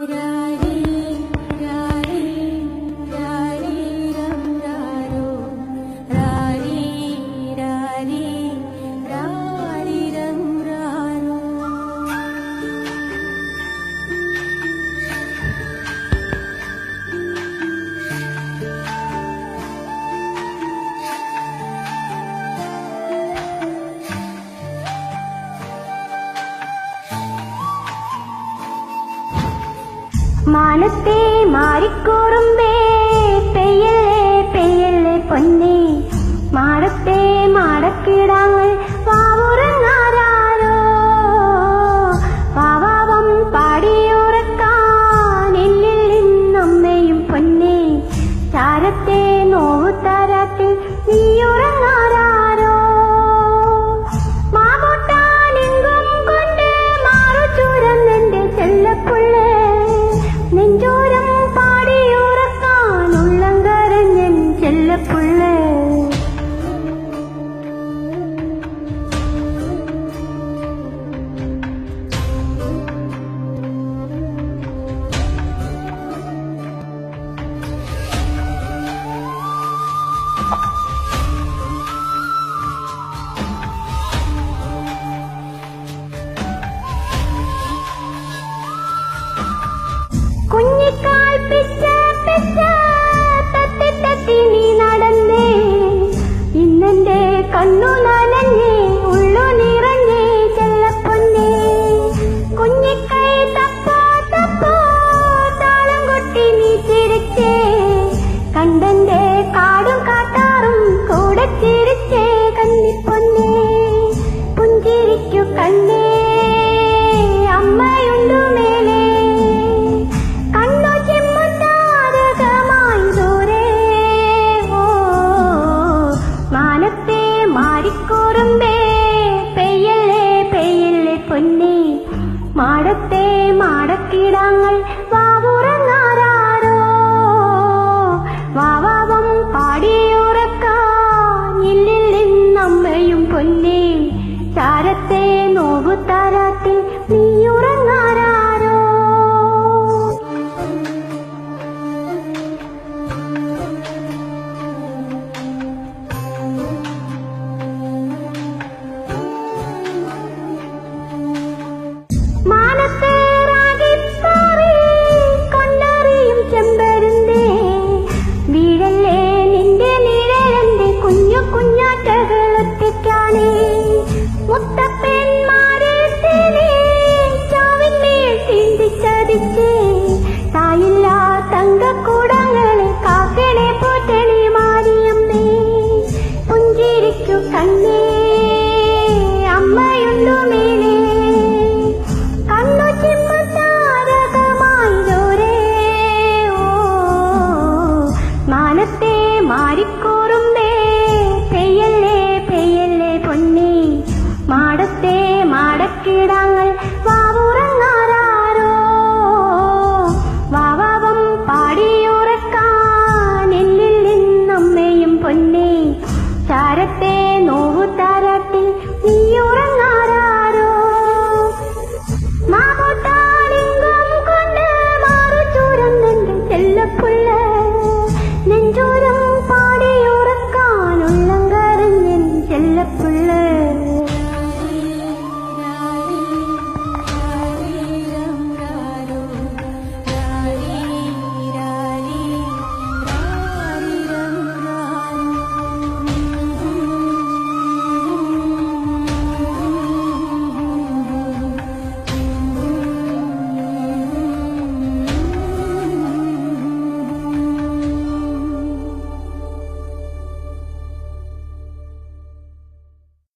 Radio. മാനത്തെ മാറിക്കൂറുമ്പേ പെയ്യല്ലേ പെയ്യല്ലേ പൊന്നെ. മാറത്തെ മാടക്കിടാങ്ങൾ പാവുറങ്ങാരോ പാവാവം പാടിയുറക്കാൻ എന്നിൽ നിന്നമ്മയും പൊന്നെ. ചാരത്തെ ചെല്ലപ്പുള്ളേ കുഞ്ഞിക്കാൽ പിച്ച പിച്ച തത്തി തത്തി നീ നടന്നേ ഇന്നെന്റെ കണ്ണു ഉള്ളു തപ്പോ തപ്പോ താളം കൊട്ടി നീ കണ്ടന്റെ കാടും പൊന്നേ. മാടത്തെ മാടക്കിടാങ്ങൾ വാവുറങ്ങാറാരോ വാവാവം പാടിയുറക്കാനില്ലിൽ നമ്മയും പൊന്നേ. താരത്തെ നോവുത്താ മാറിക്കോറുന്നേ. പെയ്യല്ലേ പെയ്യല്ലേ പൊന്നി. മാടത്തെ മാടക്കിടാൻ